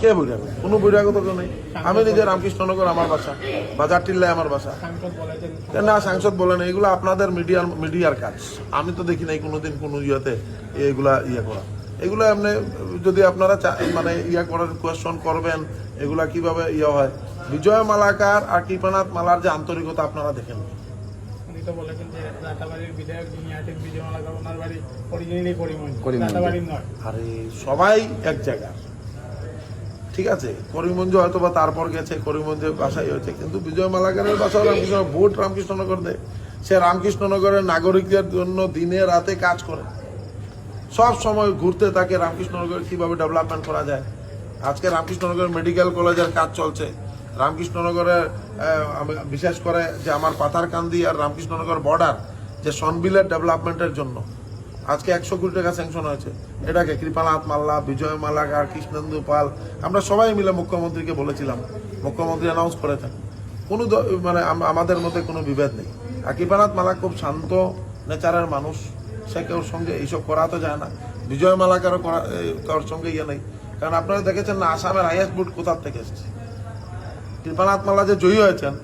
কে বৈরাগ কোনো বৈরাগত কেউ নেই। আমি নিজে রামকৃষ্ণনগর আমার বাসা বাজার টিল্লায় আমার বাসা। সাংসদ বলেছেন না এগুলো আপনাদের মিডিয়ার মিডিয়ার কাজ। আমি তো দেখি নাই কোনোদিন কোনো ইয়েতে এগুলা ইয়ে করা। এগুলো এমনি যদি আপনারা মানে ইয়া করার কোয়েশন করবেন এগুলা কীভাবে ইয়ে হয়? বিজয় মালাকার আর কৃপানাথ মালার যে আন্তরিকতা আপনারা দেখেন। আরে সবাই এক জায়গার ঠিক আছে? করিমগঞ্জ হয়তো বা তারপর গেছে, করিমগঞ্জে বাসাই হয়েছে, কিন্তু বিজয় মালাকারের বাসা রামকৃষ্ণ ভোট রামকৃষ্ণনগর দেয় সে রামকৃষ্ণনগরের নাগরিকদের জন্য দিনে রাতে কাজ করে। সব সময় ঘুরতে থাকে রামকৃষ্ণনগর, কীভাবে ডেভেলপমেন্ট করা যায়। আজকে রামকৃষ্ণনগর মেডিকেল কলেজের কাজ চলছে। রামকৃষ্ণনগরের বিশেষ করে যে আমার পাথারকান্দি আর রামকৃষ্ণনগর বর্ডার, যে সনবিলের ডেভেলপমেন্টের জন্য। আজকে একশো কোটি টাকা স্যাংশন হয়েছে। এটাকে কৃপানাথ মাল্লা, বিজয় মালাকার, কৃষ্ণেন্দু পাল, আমরা সবাই মিলে মুখ্যমন্ত্রীকে বলেছিলাম। মুখ্যমন্ত্রী অ্যানাউন্স করেছেন। কোনো মানে আমাদের মধ্যে কোনো বিভেদ নেই। আর কৃপানাথ মালা খুব শান্ত নেচারের মানুষ। সে কেউর সঙ্গে এইসব করা তো যায় না। বিজয় মালাকারও করা কারোর সঙ্গে ইয়ে নেই। কারণ আপনারা দেখেছেন না, আসামের হাইয়েস্ট বুট কোথার থেকে এসেছে? কৃপানাথ মালা যে জয়ী হয়েছেন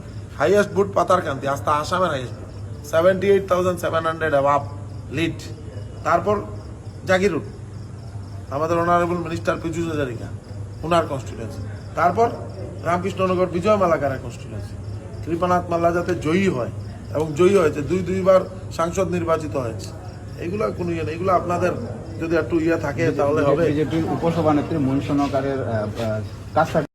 হাইয়েস্ট বুট পাতারকান্তি আস্তা আসামের highest vote seventy eight thousand seven hundred above lead তারপর জাগিরুট আমাদের অনারেবল মিনিস্টার পিজু হাজারিকা ওনার কনস্টিটুয়েন্সি তারপর রামকৃষ্ণনগর বিজয় মালাকারের কনস্টিটুয়েন্সি কৃপানাথ মাল্লা যাতে জয়ী হয় এবং জয়ী হয়েছে দুই দুইবার সাংসদ নির্বাচিত হয়েছে। এগুলো কোনো ইয়ে নেই এগুলো আপনাদের যদি একটু ইয়ে থাকে তাহলে হবে। বিজেপির উপসভানেত্রী মনীষ সরকারের কাস্ট